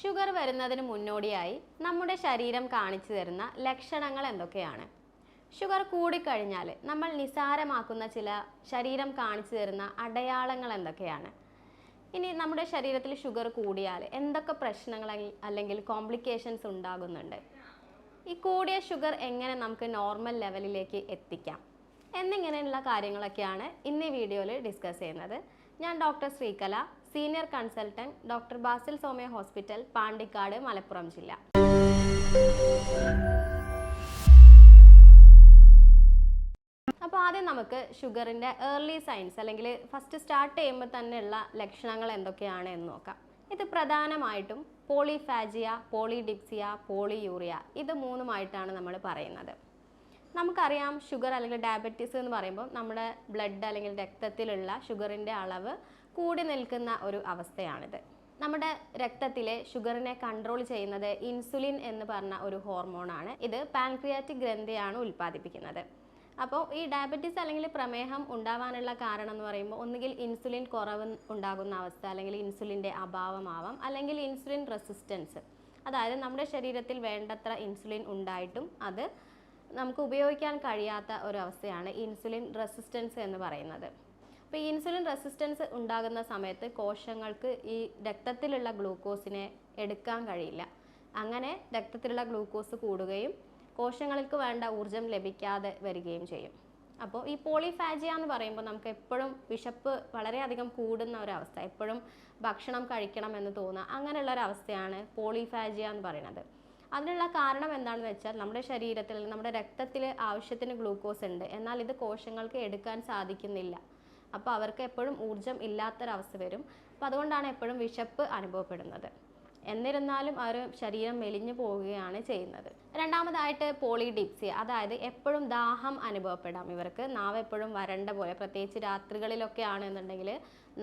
Sugar വരുന്നതിന് മുന്നോടിയായി നമ്മുടെ ശരീരം കാണിച്ചു തരുന്ന ലക്ഷണങ്ങൾ എന്തൊക്കെയാണ്? ഷുഗർ കൂടിക്കഴിഞ്ഞാൽ നമ്മൾ നിസാരമാക്കുന്ന ചില ശരീരം കാണിച്ചു തരുന്ന അടയാളങ്ങൾ എന്തൊക്കെയാണ്? ഇനി നമ്മുടെ ശരീരത്തിൽ ഷുഗർ കൂടിയാൽ എന്തൊക്കെ പ്രശ്നങ്ങൾ അല്ലെങ്കിൽ കോംപ്ലിക്കേഷൻസ് ഉണ്ടാകുന്നുണ്ട്? ഈ കൂടിയ ഷുഗർ എങ്ങനെ നമുക്ക് നോർമൽ ലെവലിലേക്ക് എത്തിക്കാം? എന്നിങ്ങനെയുള്ള കാര്യങ്ങളൊക്കെയാണ് ഇന്ന് ഈ വീഡിയോയിൽ ഡിസ്കസ് ചെയ്യുന്നത്. ഞാൻ doctor Sreekala senior consultant doctor Basil Somaya hospital Pandikkad Malappuram ജില്ല. അപ്പോൾ ആദ്യം നമുക്ക് ഷുഗറിന്റെ ഏർലി സൈൻസ് അല്ലെങ്കിൽ ഫസ്റ്റ് സ്റ്റാർട്ട് ചെയ്യുമ്പോൾ തന്നെയുള്ള ലക്ഷണങ്ങൾ എന്തൊക്കെയാണ് എന്ന് നോക്കാം. ഇത് പ്രധാനമായിട്ടും പോളിഫാജിയ പോളിഡിപ്സിയ പോളിയൂറിയ ഇത് മൂന്നുമായിട്ടാണ് നമ്മൾ പറയുന്നത്. നമുക്കറിയാം ഷുഗർ അല്ലെങ്കിൽ ഡയബറ്റീസ് എന്ന് പറയുമ്പോൾ നമ്മുടെ ബ്ലഡ് അല്ലെങ്കിൽ രക്തത്തിലുള്ള ഷുഗറിന്റെ അളവ് കൂടി നിൽക്കുന്ന ഒരു അവസ്ഥയാണിത്. നമ്മുടെ രക്തത്തിലെ ഷുഗറിനെ കൺട്രോൾ ചെയ്യുന്നത് ഇൻസുലിൻ എന്ന് പറഞ്ഞ ഒരു ഹോർമോണാണ്. ഇത് പാൻക്രിയാറ്റിക് ഗ്രന്ഥിയാണ് ഉൽപ്പാദിപ്പിക്കുന്നത്. അപ്പോൾ ഈ ഡയബറ്റീസ് അല്ലെങ്കിൽ പ്രമേഹം ഉണ്ടാവാനുള്ള കാരണം എന്ന് പറയുമ്പോൾ ഒന്നുകിൽ ഇൻസുലിൻ കുറവ് ഉണ്ടാകുന്ന അവസ്ഥ അല്ലെങ്കിൽ ഇൻസുലിന്റെ അഭാവമാവാം അല്ലെങ്കിൽ ഇൻസുലിൻ റെസിസ്റ്റൻസ്. അതായത് നമ്മുടെ ശരീരത്തിൽ വേണ്ടത്ര ഇൻസുലിൻ ഉണ്ടായിട്ടും അത് നമുക്ക് ഉപയോഗിക്കാൻ കഴിയാത്ത ഒരു അവസ്ഥയാണ് ഇൻസുലിൻ റെസിസ്റ്റൻസ് എന്ന് പറയുന്നത്. അപ്പോൾ ഈ ഇൻസുലിൻ റെസിസ്റ്റൻസ് ഉണ്ടാകുന്ന സമയത്ത് കോശങ്ങൾക്ക് ഈ രക്തത്തിലുള്ള ഗ്ലൂക്കോസിനെ എടുക്കാൻ കഴിയില്ല. അങ്ങനെ രക്തത്തിലുള്ള ഗ്ലൂക്കോസ് കൂടുകയും കോശങ്ങൾക്ക് വേണ്ട ഊർജം ലഭിക്കാതെ വരികയും ചെയ്യും. അപ്പോൾ ഈ പോളിഫാജിയ എന്ന് പറയുമ്പോൾ നമുക്ക് എപ്പോഴും വിശപ്പ് വളരെയധികം കൂടുന്ന ഒരവസ്ഥ എപ്പോഴും ഭക്ഷണം കഴിക്കണം എന്ന് തോന്നുക അങ്ങനെയുള്ള ഒരവസ്ഥയാണ് പോളിഫാജിയ എന്ന് പറയുന്നത്. അതിനുള്ള കാരണം എന്താണെന്ന് വെച്ചാൽ നമ്മുടെ ശരീരത്തിൽ നമ്മുടെ രക്തത്തിൽ ആവശ്യത്തിന് ഗ്ലൂക്കോസ് ഉണ്ട്. എന്നാൽ ഇത് കോശങ്ങൾക്ക് എടുക്കാൻ സാധിക്കുന്നില്ല. അപ്പോൾ അവർക്ക് എപ്പോഴും ഊർജം ഇല്ലാത്തൊരവസ്ഥ വരും. അപ്പോൾ അതുകൊണ്ടാണ് എപ്പോഴും വിശപ്പ് അനുഭവപ്പെടുന്നത്. എന്നിരുന്നാലും അവർ ശരീരം മെലിഞ്ഞു പോവുകയാണ് ചെയ്യുന്നത്. രണ്ടാമതായിട്ട് പോളിഡിപ്സിയ അതായത് എപ്പോഴും ദാഹം അനുഭവപ്പെടാം. ഇവർക്ക് നാവ് എപ്പോഴും വരണ്ട പോലെ പ്രത്യേകിച്ച് രാത്രികളിലൊക്കെ ആണെന്നുണ്ടെങ്കിൽ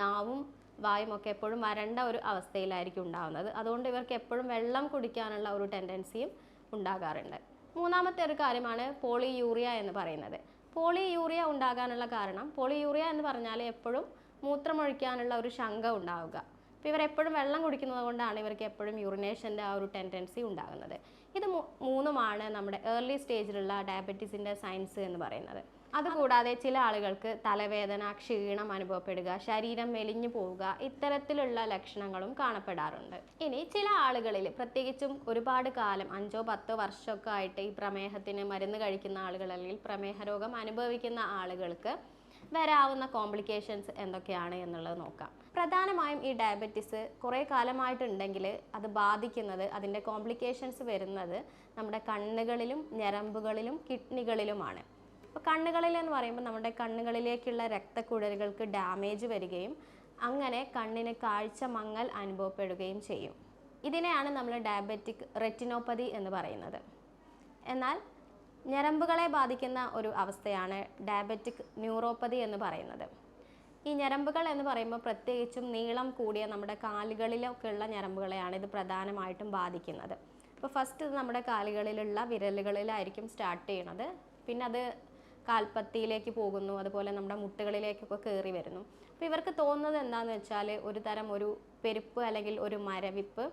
നാവും വായും ഒക്കെ എപ്പോഴും വരണ്ട ഒരു അവസ്ഥയിലായിരിക്കും ഉണ്ടാകുന്നത് അതുകൊണ്ട് ഇവർക്ക് എപ്പോഴും വെള്ളം കുടിക്കാനുള്ള ഒരു ടെൻഡൻസിയും ഉണ്ടാകാറുണ്ട്. മൂന്നാമത്തെ ഒരു കാര്യമാണ് പോളിയൂറിയ എന്ന് പറയുന്നത്. പോളിയൂറിയ ഉണ്ടാകാനുള്ള കാരണം. പോളിയൂറിയ എന്ന് പറഞ്ഞാൽ എപ്പോഴും മൂത്രമൊഴിക്കാനുള്ള ഒരു ശങ്ക ഉണ്ടാവുക. അപ്പോൾ ഇവർ എപ്പോഴും വെള്ളം കുടിക്കുന്നത് കൊണ്ടാണ് ഇവർക്ക് എപ്പോഴും യൂറിനേഷന്റെ ആ ഒരു ടെൻഡൻസി ഉണ്ടാകുന്നത്. ഇത് മൂന്നുമാണ് നമ്മുടെ ഏർലി സ്റ്റേജിലുള്ള ഡയബറ്റീസിന്റെ സയൻസ് എന്ന് പറയുന്നത്. അതുകൂടാതെ ചില ആളുകൾക്ക് തലവേദന ക്ഷീണം അനുഭവപ്പെടുക ശരീരം മെലിഞ്ഞു പോവുക ഇത്തരത്തിലുള്ള ലക്ഷണങ്ങളും കാണപ്പെടാറുണ്ട്. ഇനി ചില ആളുകളിൽ പ്രത്യേകിച്ചും ഒരുപാട് കാലം അഞ്ചോ പത്തോ വർഷമൊക്കെ ആയിട്ട് ഈ പ്രമേഹത്തിന് മരുന്ന് കഴിക്കുന്ന ആളുകൾ അല്ലെങ്കിൽ പ്രമേഹ രോഗം അനുഭവിക്കുന്ന ആളുകൾക്ക് വരാവുന്ന കോംപ്ലിക്കേഷൻസ് എന്തൊക്കെയാണ് എന്നുള്ളത് നോക്കാം. പ്രധാനമായും ഈ ഡയബറ്റിസ് കുറേ കാലമായിട്ടുണ്ടെങ്കിൽ അത് ബാധിക്കുന്നത് അതിന്റെ കോംപ്ലിക്കേഷൻസ് വരുന്നത് നമ്മുടെ കണ്ണുകളിലും ഞരമ്പുകളിലും കിഡ്നികളിലുമാണ്. അപ്പോൾ കണ്ണുകളിൽ എന്ന് പറയുമ്പോൾ നമ്മുടെ കണ്ണുകളിലേക്കുള്ള രക്തക്കുഴലുകൾക്ക് ഡാമേജ് വരികയും അങ്ങനെ കണ്ണിന് കാഴ്ച മങ്ങൽ അനുഭവപ്പെടുകയും ചെയ്യും. ഇതിനെയാണ് നമ്മൾ ഡയബറ്റിക് റെറ്റിനോപ്പതി എന്ന് പറയുന്നത്. എന്നാൽ ഞരമ്പുകളെ ബാധിക്കുന്ന ഒരു അവസ്ഥയാണ് ഡയബറ്റിക് ന്യൂറോപ്പതി എന്ന് പറയുന്നത്. ഈ ഞരമ്പുകൾ എന്ന് പറയുമ്പോൾ പ്രത്യേകിച്ചും നീളം കൂടിയ നമ്മുടെ കാലുകളിലൊക്കെ ഉള്ള ഞരമ്പുകളെയാണ് ഇത് പ്രധാനമായിട്ടും ബാധിക്കുന്നത്. അപ്പോൾ ഫസ്റ്റ് നമ്മുടെ കാലുകളിലുള്ള വിരലുകളിലായിരിക്കും സ്റ്റാർട്ട് ചെയ്യണത്. പിന്നെ അത് കാൽപ്പത്തിയിലേക്ക് പോകുന്നു അതുപോലെ നമ്മുടെ മുട്ടുകളിലേക്കൊക്കെ കയറി വരുന്നു. അപ്പോൾ ഇവർക്ക് തോന്നുന്നത് എന്താണെന്ന് വെച്ചാൽ ഒരു തരം ഒരു പെരുപ്പ് അല്ലെങ്കിൽ ഒരു മരവിപ്പ്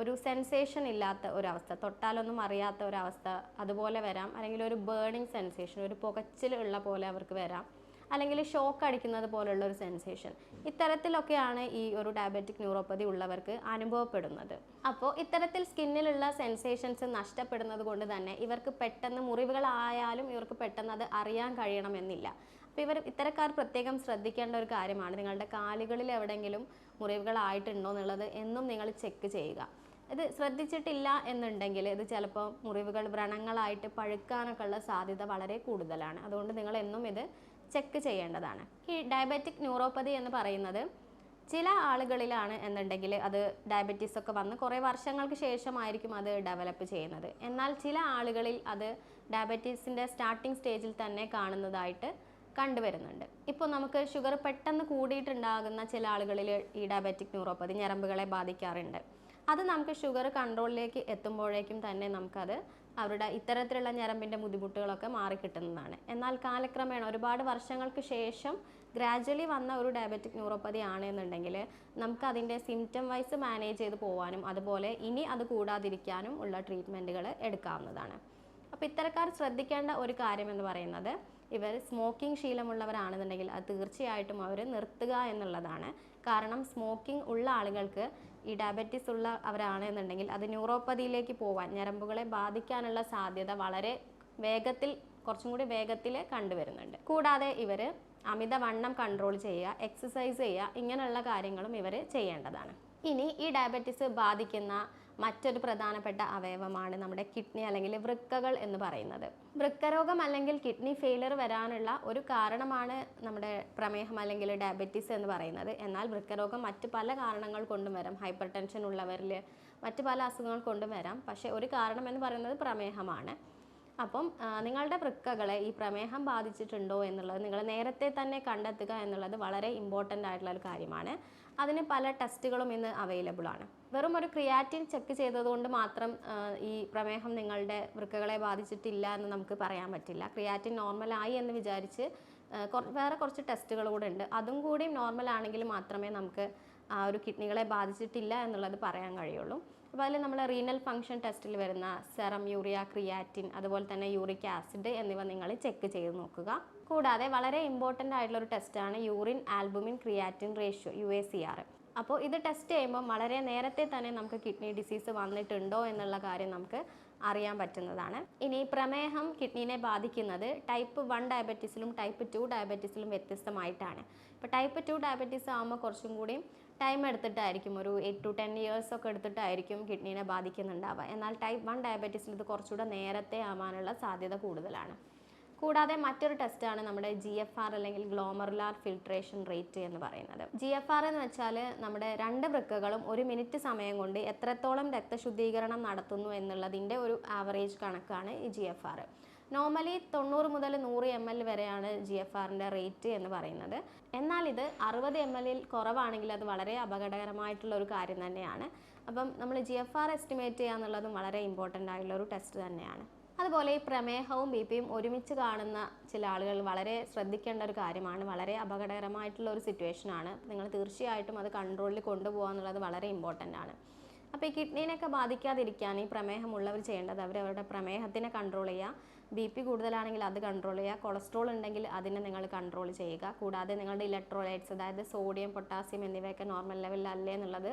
ഒരു സെൻസേഷൻ ഇല്ലാത്ത ഒരവസ്ഥ തൊട്ടാലൊന്നും അറിയാത്ത ഒരവസ്ഥ അതുപോലെ വരാം. അല്ലെങ്കിൽ ഒരു ബേണിംഗ് സെൻസേഷൻ ഒരു പുകച്ചിൽ ഉള്ള പോലെ അവർക്ക് വരാം. അല്ലെങ്കിൽ ഷോക്ക് അടിക്കുന്നത് പോലുള്ള ഒരു സെൻസേഷൻ ഇത്തരത്തിലൊക്കെയാണ് ഈ ഒരു ഡയബറ്റിക് ന്യൂറോപ്പതി ഉള്ളവർക്ക് അനുഭവപ്പെടുന്നത്. അപ്പോൾ ഇത്തരത്തിൽ സ്കിന്നിലുള്ള സെൻസേഷൻസ് നഷ്ടപ്പെടുന്നത് കൊണ്ട് തന്നെ ഇവർക്ക് പെട്ടെന്ന് മുറിവുകളായാലും ഇവർക്ക് പെട്ടെന്ന് അത് അറിയാൻ കഴിയണമെന്നില്ല. അപ്പോൾ ഇവർ ഇത്തരക്കാർ പ്രത്യേകം ശ്രദ്ധിക്കേണ്ട ഒരു കാര്യമാണ്. നിങ്ങളുടെ കാലുകളിൽ എവിടെയെങ്കിലും മുറിവുകളായിട്ടുണ്ടോ എന്നുള്ളത് എന്നും നിങ്ങൾ ചെക്ക് ചെയ്യുക. ഇത് ശ്രദ്ധിച്ചിട്ടില്ല എന്നുണ്ടെങ്കിൽ ഇത് ചിലപ്പോൾ മുറിവുകൾ വ്രണങ്ങളായിട്ട് പഴുക്കാനൊക്കെ ഉള്ള സാധ്യത വളരെ കൂടുതലാണ്. അതുകൊണ്ട് നിങ്ങൾ എന്നും ഇത് ചെക്ക് ചെയ്യേണ്ടതാണ്. ഈ ഡയബറ്റിക് ന്യൂറോപ്പതി എന്ന് പറയുന്നത് ചില ആളുകളിലാണ് എന്നുണ്ടെങ്കിൽ അത് ഡയബറ്റീസ് ഒക്കെ വന്ന് കുറേ വർഷങ്ങൾക്ക് ശേഷമായിരിക്കും അത് ഡെവലപ്പ് ചെയ്യുന്നത്. എന്നാൽ ചില ആളുകളിൽ അത് ഡയബറ്റീസിന്റെ സ്റ്റാർട്ടിംഗ് സ്റ്റേജിൽ തന്നെ കാണുന്നതായിട്ട് കണ്ടുവരുന്നുണ്ട്. ഇപ്പോൾ നമുക്ക് ഷുഗർ പെട്ടെന്ന് കൂടിയിട്ടുണ്ടാകുന്ന ചില ആളുകളിൽ ഈ ഡയബറ്റിക് ന്യൂറോപ്പതി ഞരമ്പുകളെ ബാധിക്കാറുണ്ട്. അത് നമുക്ക് ഷുഗർ കൺട്രോളിലേക്ക് എത്തുമ്പോഴേക്കും തന്നെ നമുക്കത് അവരുടെ ഇത്തരത്തിലുള്ള ഞരമ്പിന്റെ ബുദ്ധിമുട്ടുകളൊക്കെ മാറിക്കിട്ടുന്നതാണ് എന്നാൽ കാലക്രമേണ ഒരുപാട് വർഷങ്ങൾക്ക് ശേഷം ഗ്രാജ്വലി വന്ന ഒരു ഡയബറ്റിക് ന്യൂറോപ്പതി ആണെന്നുണ്ടെങ്കിൽ നമുക്ക് അതിന്റെ സിംറ്റം വൈസ് മാനേജ് ചെയ്ത് പോകാനും അതുപോലെ ഇനി അത് കൂടാതിരിക്കാനും ഉള്ള ട്രീറ്റ്മെന്റുകൾ എടുക്കാവുന്നതാണ്. അപ്പോൾ ഇത്തരക്കാർ ശ്രദ്ധിക്കേണ്ട ഒരു കാര്യം എന്ന് പറയുന്നത് ഇവർ സ്മോക്കിംഗ് ശീലമുള്ളവരാണെന്നുണ്ടെങ്കിൽ അത് തീർച്ചയായിട്ടും അവർ നിർത്തുക എന്നുള്ളതാണ്. കാരണം സ്മോക്കിംഗ് ഉള്ള ആളുകൾക്ക് ഈ ഡയബറ്റിസ് ഉള്ള അവരാണെന്നുണ്ടെങ്കിൽ അത് ന്യൂറോപ്പതിയിലേക്ക് പോവാൻ ഞരമ്പുകളെ ബാധിക്കാനുള്ള സാധ്യത വളരെ വേഗത്തിൽ കുറച്ചും കൂടി വേഗത്തിൽ കണ്ടുവരുന്നുണ്ട്. കൂടാതെ ഇവർ അമിതവണ്ണം കൺട്രോൾ ചെയ്യുക എക്സസൈസ് ചെയ്യുക ഇങ്ങനെയുള്ള കാര്യങ്ങളും ഇവർ ചെയ്യേണ്ടതാണ്. ഇനി ഈ ഡയബറ്റിസ് ബാധിക്കുന്ന മറ്റൊരു പ്രധാനപ്പെട്ട അവയവമാണ് നമ്മുടെ കിഡ്നി അല്ലെങ്കിൽ വൃക്കകൾ എന്ന് പറയുന്നത്. വൃക്കരോഗം അല്ലെങ്കിൽ കിഡ്നി ഫെയിലർ വരാനുള്ള ഒരു കാരണമാണ് നമ്മുടെ പ്രമേഹം അല്ലെങ്കിൽ ഡയബറ്റീസ് എന്ന് പറയുന്നത്. എന്നാൽ വൃക്കരോഗം മറ്റ് പല കാരണങ്ങൾ കൊണ്ടും വരാം. ഹൈപ്പർ ടെൻഷൻ ഉള്ളവരിൽ മറ്റ് പല അസുഖങ്ങൾ കൊണ്ടും വരാം. പക്ഷേ ഒരു കാരണം എന്ന് പറയുന്നത് പ്രമേഹമാണ്. അപ്പം നിങ്ങളുടെ വൃക്കകളെ ഈ പ്രമേഹം ബാധിച്ചിട്ടുണ്ടോ എന്നുള്ളത് നിങ്ങൾ നേരത്തെ തന്നെ കണ്ടെത്തുക എന്നുള്ളത് വളരെ ഇമ്പോർട്ടന്റ് ആയിട്ടുള്ള ഒരു കാര്യമാണ്. അതിന് പല ടെസ്റ്റുകളും ഇന്ന് അവൈലബിൾ ആണ്. വെറും ഒരു ക്രിയാറ്റിൻ ചെക്ക് ചെയ്തതുകൊണ്ട് മാത്രം ഈ പ്രമേഹം നിങ്ങളുടെ വൃക്കകളെ ബാധിച്ചിട്ടില്ല എന്ന് നമുക്ക് പറയാൻ പറ്റില്ല. ക്രിയാറ്റിൻ നോർമലായി എന്ന് വിചാരിച്ച് വേറെ കുറച്ച് ടെസ്റ്റുകൾ കൂടെ ഉണ്ട്. അതും കൂടി നോർമൽ ആണെങ്കിൽ മാത്രമേ നമുക്ക് ആ ഒരു കിഡ്നികളെ ബാധിച്ചിട്ടില്ല എന്നുള്ളത് പറയാൻ കഴിയുള്ളൂ. അപ്പോൾ അതിൽ നമ്മൾ റീനൽ ഫംഗ്ഷൻ ടെസ്റ്റിൽ വരുന്ന സെറം യൂറിയ ക്രിയാറ്റിൻ അതുപോലെ തന്നെ യൂറിക് ആസിഡ് എന്നിവ നിങ്ങൾ ചെക്ക് ചെയ്ത് നോക്കുക. കൂടാതെ വളരെ ഇമ്പോർട്ടന്റ് ആയിട്ടുള്ള ഒരു ടെസ്റ്റാണ് urine albumin creatinine ratio U A C R അപ്പോൾ ഇത് ടെസ്റ്റ് ചെയ്യുമ്പോൾ വളരെ നേരത്തെ തന്നെ നമുക്ക് കിഡ്നി ഡിസീസ് വന്നിട്ടുണ്ടോ എന്നുള്ള കാര്യം നമുക്ക് അറിയാൻ പറ്റുന്നതാണ്. ഇനി പ്രമേഹം കിഡ്നീനെ ബാധിക്കുന്നത് ടൈപ്പ് വൺ ഡയബറ്റീസിലും ടൈപ്പ് ടു ഡയബറ്റീസിലും വ്യത്യസ്തമായിട്ടാണ്. ഇപ്പോൾ ടൈപ്പ് ടു ഡയബറ്റീസ് ആകുമ്പോൾ കുറച്ചും കൂടി ടൈം എടുത്തിട്ടായിരിക്കും. ഒരു എയ്റ്റ് ടു ടെൻ ഇയേഴ്സ് ഒക്കെ എടുത്തിട്ടായിരിക്കും കിഡ്നീനെ ബാധിക്കുന്നുണ്ടാവുക. എന്നാൽ ടൈപ്പ് വൺ ഡയബറ്റീസിൽ ഇത് കുറച്ചുകൂടെ നേരത്തെ ആവാനുള്ള സാധ്യത കൂടുതലാണ്. കൂടാതെ മറ്റൊരു ടെസ്റ്റാണ് നമ്മുടെ ജി എഫ് ആർ അല്ലെങ്കിൽ ഗ്ലോമർലാർ ഫിൽട്രേഷൻ റേറ്റ് എന്ന് പറയുന്നത്. ജി എഫ് ആർ എന്ന് വെച്ചാൽ നമ്മുടെ രണ്ട് വൃക്കകളും ഒരു മിനിറ്റ് സമയം കൊണ്ട് എത്രത്തോളം രക്തശുദ്ധീകരണം നടത്തുന്നു എന്നുള്ളതിന്റെ ഒരു ആവറേജ് കണക്കാണ് ഈ ജി എഫ് ആർ നോർമലി തൊണ്ണൂറ് മുതൽ നൂറ് എം എൽ വരെയാണ് ജി എഫ് ആറിന്റെ റേറ്റ് എന്ന് പറയുന്നത്. എന്നാൽ ഇത് അറുപത് എം എല്ലിൽ കുറവാണെങ്കിൽ അത് വളരെ അപകടകരമായിട്ടുള്ള ഒരു കാര്യം തന്നെയാണ്. അപ്പം നമ്മൾ ജി എഫ് ആർ എസ്റ്റിമേറ്റ് ചെയ്യുക എന്നുള്ളതും വളരെ ഇമ്പോർട്ടന്റ് ആയിട്ടുള്ള ഒരു ടെസ്റ്റ് തന്നെയാണ്. അതുപോലെ ഈ പ്രമേഹവും ബി പിയും ഒരുമിച്ച് കാണുന്ന ചില ആളുകൾ വളരെ ശ്രദ്ധിക്കേണ്ട ഒരു കാര്യമാണ്. വളരെ അപകടകരമായിട്ടുള്ള ഒരു സിറ്റുവേഷനാണ് നിങ്ങൾ തീർച്ചയായിട്ടും അത് കൺട്രോളിൽ കൊണ്ടുപോകുക എന്നുള്ളത് വളരെ ഇമ്പോർട്ടന്റ് ആണ്. അപ്പോൾ ഈ കിഡ്നീനെയൊക്കെ ബാധിക്കാതിരിക്കാൻ ഈ പ്രമേഹമുള്ളവർ ചെയ്യേണ്ടത് അവർ അവരുടെ പ്രമേഹത്തിനെ കൺട്രോൾ ചെയ്യുക. ബി പി കൂടുതലാണെങ്കിൽ അത് കൺട്രോൾ ചെയ്യുക. കൊളസ്ട്രോൾ ഉണ്ടെങ്കിൽ അതിനെ നിങ്ങൾ കൺട്രോൾ ചെയ്യുക. കൂടാതെ നിങ്ങളുടെ ഇലക്ട്രോലൈറ്റ്സ് അതായത് സോഡിയം പൊട്ടാസ്യം എന്നിവയൊക്കെ നോർമൽ ലെവലിൽ അല്ലേ എന്നുള്ളത്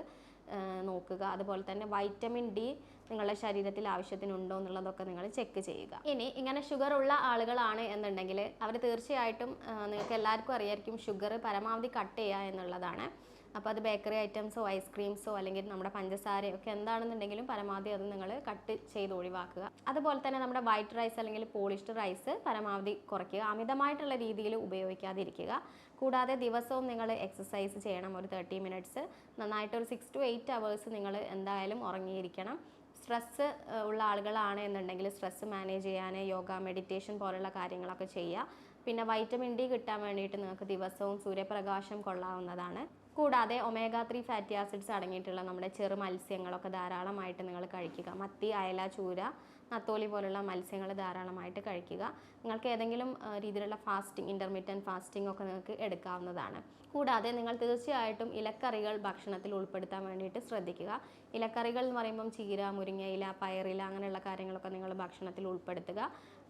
നോക്കുക. അതുപോലെ തന്നെ വൈറ്റമിൻ ഡി നിങ്ങളുടെ ശരീരത്തിൽ ആവശ്യത്തിനുണ്ടോ എന്നുള്ളതൊക്കെ നിങ്ങൾ ചെക്ക് ചെയ്യുക. ഇനി ഇങ്ങനെ ഷുഗർ ഉള്ള ആളുകളാണ് എന്നുണ്ടെങ്കിൽ അവർ തീർച്ചയായിട്ടും നിങ്ങൾക്ക് എല്ലാവർക്കും അറിയായിരിക്കും ഷുഗർ പരമാവധി കട്ട് ചെയ്യുക എന്നുള്ളതാണ്. അപ്പോൾ അത് ബേക്കറി ഐറ്റംസോ ഐസ്ക്രീംസോ അല്ലെങ്കിൽ നമ്മുടെ പഞ്ചസാരയോ ഒക്കെ എന്താണെന്നുണ്ടെങ്കിലും പരമാവധി അത് നിങ്ങൾ കട്ട് ചെയ്ത് ഒഴിവാക്കുക. അതുപോലെ തന്നെ നമ്മുടെ വൈറ്റ് റൈസ് അല്ലെങ്കിൽ പോളിഷ്ഡ് റൈസ് പരമാവധി കുറയ്ക്കുക. അമിതമായിട്ടുള്ള രീതിയിൽ ഉപയോഗിക്കാതിരിക്കുക. കൂടാതെ ദിവസവും നിങ്ങൾ എക്സസൈസ് ചെയ്യണം. ഒരു തേർട്ടി മിനിറ്റ്സ് നന്നായിട്ടൊരു സിക്സ് ടു എയ്റ്റ് അവേഴ്സ് നിങ്ങൾ എന്തായാലും ഉറങ്ങിയിരിക്കണം. സ്ട്രെസ്സ് ഉള്ള ആളുകളാണ് എന്നുണ്ടെങ്കിൽ സ്ട്രെസ്സ് മാനേജ് ചെയ്യാൻ യോഗ മെഡിറ്റേഷൻ പോലുള്ള കാര്യങ്ങളൊക്കെ ചെയ്യുക. പിന്നെ വൈറ്റമിൻ ഡി കിട്ടാൻ വേണ്ടിയിട്ട് നിങ്ങൾക്ക് ദിവസവും സൂര്യപ്രകാശം കൊള്ളാവുന്നതാണ്. കൂടാതെ ഒമേഗ ത്രീ ഫാറ്റി ആസിഡ്സ് അടങ്ങിയിട്ടുള്ള നമ്മുടെ ചെറു മത്സ്യങ്ങളൊക്കെ ധാരാളമായിട്ട് നിങ്ങൾ കഴിക്കുക. മത്തി അയല ചൂര നത്തോലി പോലുള്ള മത്സ്യങ്ങൾ ധാരാളമായിട്ട് കഴിക്കുക. നിങ്ങൾക്ക് ഏതെങ്കിലും രീതിയിലുള്ള ഫാസ്റ്റിംഗ് ഇന്റർമീഡിയൻ ഫാസ്റ്റിംഗ് ഒക്കെ നിങ്ങൾക്ക് എടുക്കാവുന്നതാണ്. കൂടാതെ നിങ്ങൾ തീർച്ചയായിട്ടും ഇലക്കറികൾ ഭക്ഷണത്തിൽ ഉൾപ്പെടുത്താൻ വേണ്ടിയിട്ട് ശ്രദ്ധിക്കുക. ഇലക്കറികൾ എന്ന് പറയുമ്പം ചീര മുരിങ്ങയില പയറില അങ്ങനെയുള്ള കാര്യങ്ങളൊക്കെ നിങ്ങൾ ഭക്ഷണത്തിൽ ഉൾപ്പെടുത്തുക.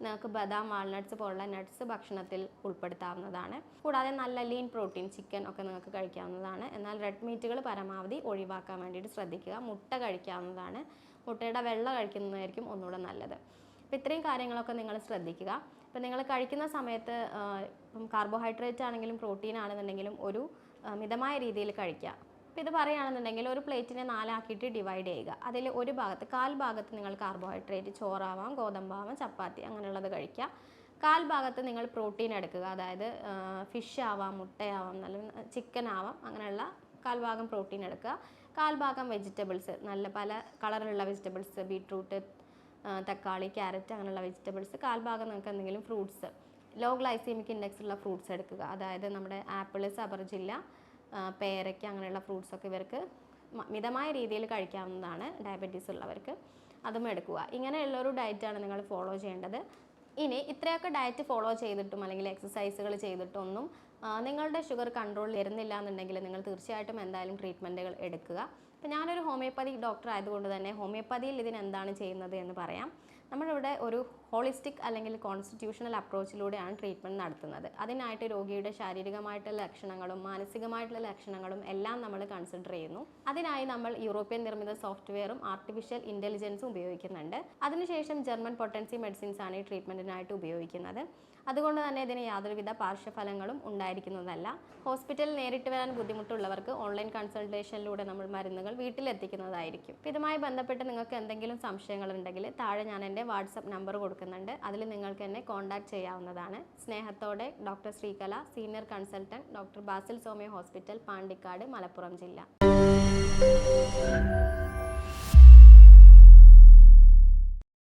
നിങ്ങൾക്ക് ബദാം വാൾനട്ട്സ് പോലുള്ള നട്ട്സ് ഭക്ഷണത്തിൽ ഉൾപ്പെടുത്താവുന്നതാണ്. കൂടാതെ നല്ല ലീൻ പ്രോട്ടീൻ ചിക്കൻ ഒക്കെ നിങ്ങൾക്ക് കഴിക്കാവുന്നതാണ്. എന്നാൽ റെഡ് മീറ്റുകൾ പരമാവധി ഒഴിവാക്കാൻ വേണ്ടിയിട്ട് ശ്രദ്ധിക്കുക. മുട്ട കഴിക്കാവുന്നതാണ്. മുട്ടയുടെ വെള്ള കഴിക്കുന്നതായിരിക്കും ഒന്നുകൂടെ നല്ലത്. അപ്പോൾ ഇത്രയും കാര്യങ്ങളൊക്കെ നിങ്ങൾ ശ്രദ്ധിക്കുക. ഇപ്പം നിങ്ങൾ കഴിക്കുന്ന സമയത്ത് ഇപ്പം കാർബോഹൈഡ്രേറ്റ് ആണെങ്കിലും പ്രോട്ടീൻ ആണെന്നുണ്ടെങ്കിലും ഒരു മിതമായ രീതിയിൽ കഴിക്കുക. അപ്പോൾ ഇത് പറയുകയാണെന്നുണ്ടെങ്കിൽ ഒരു പ്ലേറ്റിനെ നാലാക്കിയിട്ട് ഡിവൈഡ് ചെയ്യുക. അതിൽ ഒരു ഭാഗത്ത് കാൽ ഭാഗത്ത് നിങ്ങൾ കാർബോഹൈഡ്രേറ്റ് ചോറാവാം ഗോതമ്പാവാം ചപ്പാത്തി അങ്ങനെയുള്ളത് കഴിക്കുക. കാൽ ഭാഗത്ത് നിങ്ങൾ പ്രോട്ടീൻ എടുക്കുക. അതായത് ഫിഷ് ആവാം മുട്ടയാവാം നല്ല ചിക്കൻ ആവാം അങ്ങനെയുള്ള കാൽ ഭാഗം പ്രോട്ടീൻ എടുക്കുക. കാൽഭാഗം വെജിറ്റബിൾസ് നല്ല പല കളറിലുള്ള വെജിറ്റബിൾസ് ബീട്രൂട്ട് തക്കാളി ക്യാരറ്റ് അങ്ങനെയുള്ള വെജിറ്റബിൾസ്. കാൽഭാഗം നിങ്ങൾക്ക് എന്തെങ്കിലും ഫ്രൂട്ട്സ് ലോ ഗ്ലൈസീമിക് ഇൻഡെക്സ് ഉള്ള ഫ്രൂട്ട്സ് എടുക്കുക. അതായത് നമ്മുടെ ആപ്പിൾ സബർജില്ല പേരയ്ക്ക അങ്ങനെയുള്ള ഫ്രൂട്ട്സ് ഒക്കെ ഇവർക്ക് മിതമായ രീതിയിൽ കഴിക്കാവുന്നതാണ് ഡയബറ്റീസ് ഉള്ളവർക്ക്. അതും എടുക്കുക. ഇങ്ങനെയുള്ള ഒരു ഡയറ്റാണ് നിങ്ങൾ ഫോളോ ചെയ്യേണ്ടത്. ഇനി ഇത്രയൊക്കെ ഡയറ്റ് ഫോളോ ചെയ്തിട്ടും അല്ലെങ്കിൽ എക്സസൈസുകൾ ചെയ്തിട്ടൊന്നും നിങ്ങളുടെ ഷുഗർ കൺട്രോൾ വരുന്നില്ല എന്നുണ്ടെങ്കിൽ നിങ്ങൾ തീർച്ചയായിട്ടും എന്തായാലും ട്രീറ്റ്മെന്റുകൾ എടുക്കുക. അപ്പോൾ ഞാനൊരു ഹോമിയോപ്പതി ഡോക്ടർ ആയതുകൊണ്ട് തന്നെ ഹോമിയോപ്പതിയിൽ ഇതിനെന്താണ് ചെയ്യുന്നത് എന്ന് പറയാം. നമ്മളിവിടെ ഒരു ഹോളിസ്റ്റിക് അല്ലെങ്കിൽ കോൺസ്റ്റിറ്റ്യൂഷണൽ അപ്രോച്ചിലൂടെയാണ് ട്രീറ്റ്മെന്റ് നടത്തുന്നത്. അതിനായിട്ട് രോഗിയുടെ ശാരീരികമായിട്ടുള്ള ലക്ഷണങ്ങളും മാനസികമായിട്ടുള്ള ലക്ഷണങ്ങളും എല്ലാം നമ്മൾ കൺസിഡർ ചെയ്യുന്നു. അതിനായി നമ്മൾ യൂറോപ്യൻ നിർമ്മിത സോഫ്റ്റ്വെയറും ആർട്ടിഫിഷ്യൽ ഇന്റലിജൻസും ഉപയോഗിക്കുന്നുണ്ട്. അതിനുശേഷം ജർമ്മൻ പൊട്ടൻസി മെഡിസിൻസ് ആണ് ഈ ട്രീറ്റ്മെന്റിനായിട്ട് ഉപയോഗിക്കുന്നത്. അതുകൊണ്ട് തന്നെ ഇതിന് യാതൊരുവിധ പാർശ്വഫലങ്ങളും ഉണ്ടായിരിക്കുന്നതല്ല. ഹോസ്പിറ്റലിൽ നേരിട്ട് വരാൻ ബുദ്ധിമുട്ടുള്ളവർക്ക് ഓൺലൈൻ കൺസൾട്ടേഷനിലൂടെ നമ്മൾ മരുന്നുകൾ വീട്ടിലെത്തിക്കുന്നതായിരിക്കും. ഇതുമായി ബന്ധപ്പെട്ട് നിങ്ങൾക്ക് എന്തെങ്കിലും സംശയങ്ങളുണ്ടെങ്കിൽ താഴെ ഞാൻ എന്റെ വാട്സപ്പ് നമ്പർ കൊടുക്കുന്നുണ്ട്. അതിൽ നിങ്ങൾക്ക് എന്നെ കോൺടാക്ട് ചെയ്യാവുന്നതാണ്. സ്നേഹത്തോടെ doctor Sreekala senior consultant doctor Basil Soumya hospital Pandikkad Malappuram ജില്ല.